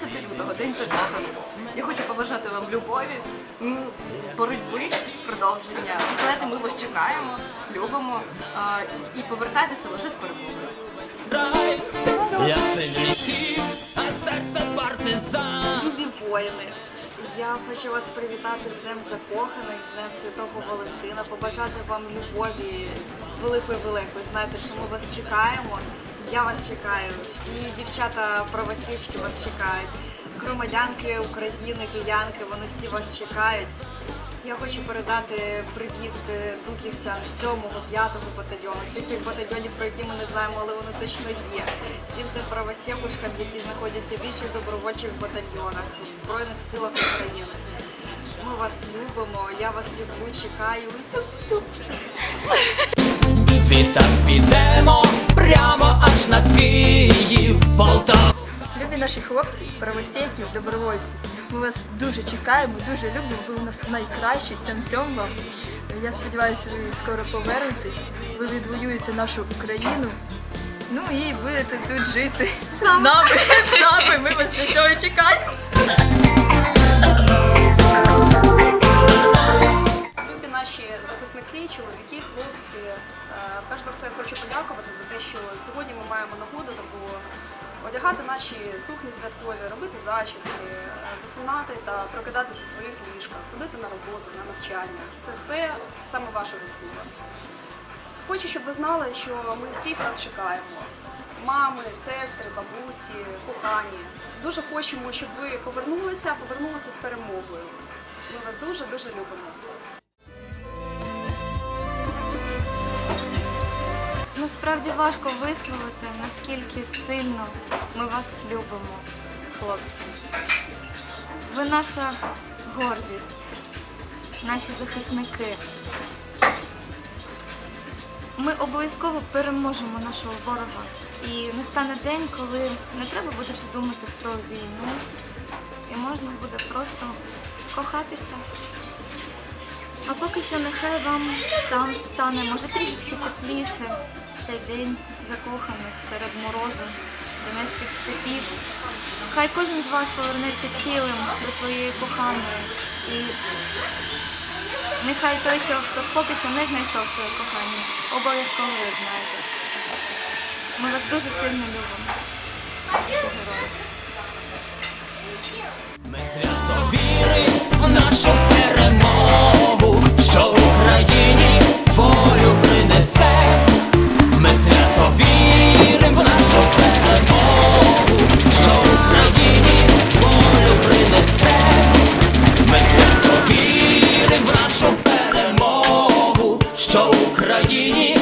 перемоги. Я хочу побажати вам любові, боротьби, продовження. Знаєте, ми вас чекаємо, любимо а, і повертайтеся лише з перемогою. я а серце партизан. Любі воїни. Я хочу вас привітати з Днем Закоханих, з Днем Святого Валентина, побажати вам любові великої великої. Знаєте, що ми вас чекаємо. Я вас чекаю. Всі дівчата правосічки вас чекають. Громадянки України, киянки, вони всі вас чекають. Я хочу передати привіт дуківцям 7-го, 5-го батальйону, всіх тих батальйонів, про які ми не знаємо, але вони точно є. Всім тим правосекушкам, які знаходяться в інших добровольчих батальйонах в Збройних силах України. Ми вас любимо, я вас люблю, чекаю. Відтак підемо на Київ, Полтаву. Любі наші хлопці, правосеки, добровольці. Ми вас дуже чекаємо, дуже любимо. Ви у нас найкращі. Цьом-цьом вам. Я сподіваюся, ви скоро повернетесь. Ви відвоюєте нашу Україну. Ну і будете тут жити з нами. З нами. Ми вас до цього чекаємо. Чоловіки, хлопці. е, Перш за все хочу подякувати за те, що сьогодні ми маємо нагоду таку одягати наші сукні святкові, робити зачіски, засинати та прокидатися у своїх ліжках, ходити на роботу, на навчання. Це все саме ваша заслуга. Хочу, щоб ви знали, що ми всіх вас чекаємо. Мами, сестри, бабусі, кохані. Дуже хочемо, щоб ви повернулися, повернулися з перемогою. Ми вас дуже дуже любимо. Насправді важко висловити, наскільки сильно ми вас любимо, хлопці. Ви наша гордість, наші захисники. Ми обов'язково переможемо нашого ворога. І настане день, коли не треба буде вже думати про війну, і можна буде просто кохатися. А поки що нехай вам там стане, може, трішечки тепліше цей день закоханих серед морозу, донецьких степів. Хай кожен з вас повернеться цілим до своєї коханої. І нехай той, що поки що не знайшов своє кохання, обов'язково його знайде. Ми вас дуже сильно любимо. Наші герої. Україні.